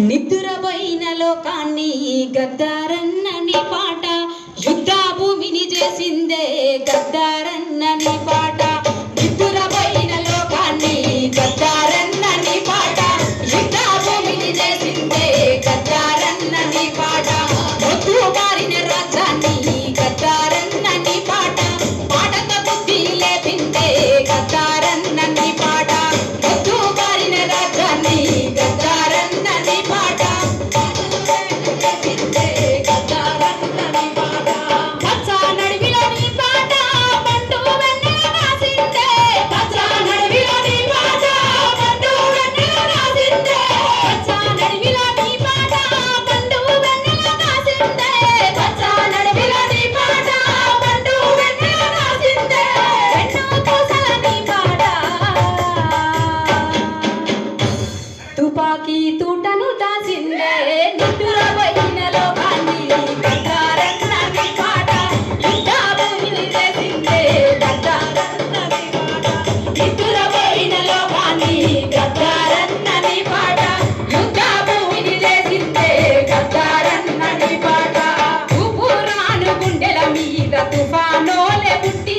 నిద్రపోయిన లోకాన్ని గద్దారన్నని పాట. యుద్ధ భూమిని చేసిందే గద్దారన్నని పాట.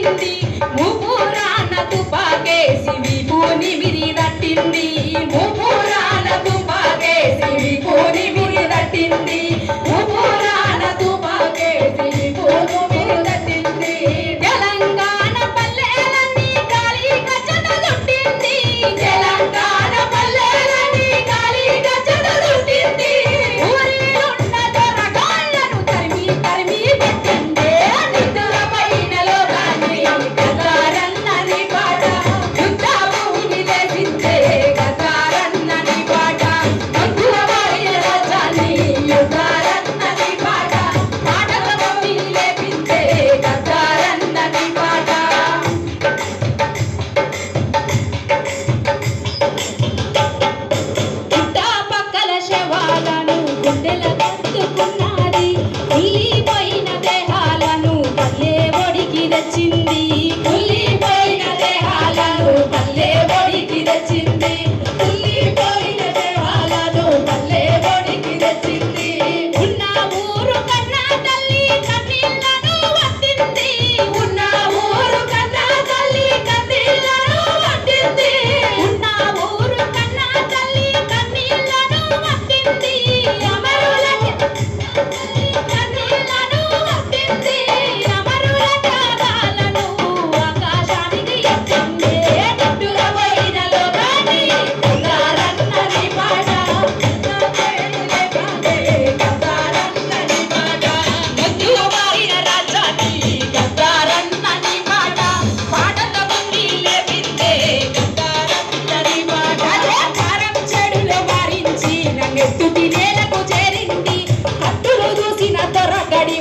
దట్టింది ముగ్గురాన తుపాకేసి విభూని మిరి దట్టింది ముగ్గురాన తుపాకేసి విభూని మిరి దట్టింది ముగ్గురాన తుపాకేసి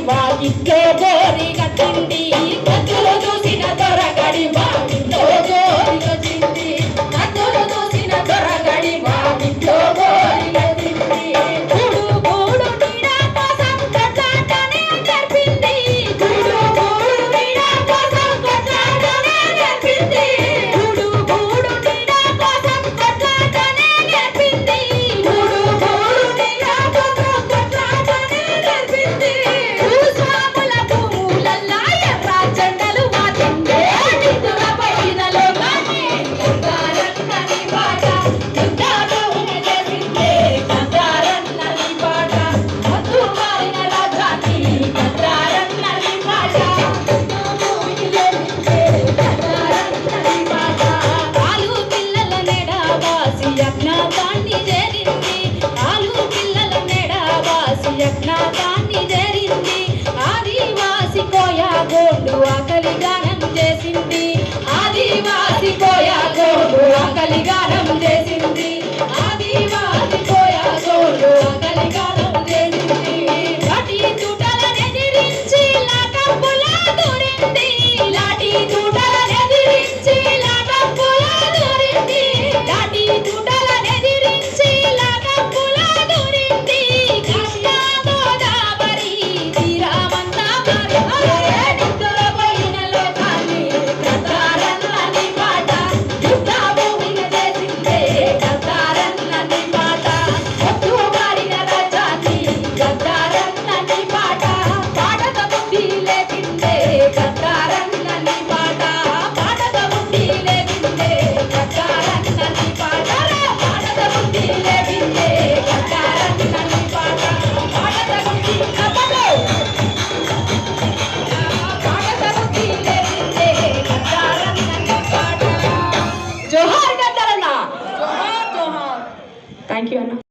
వాకిచ్చే కోరిక அதிகாரம்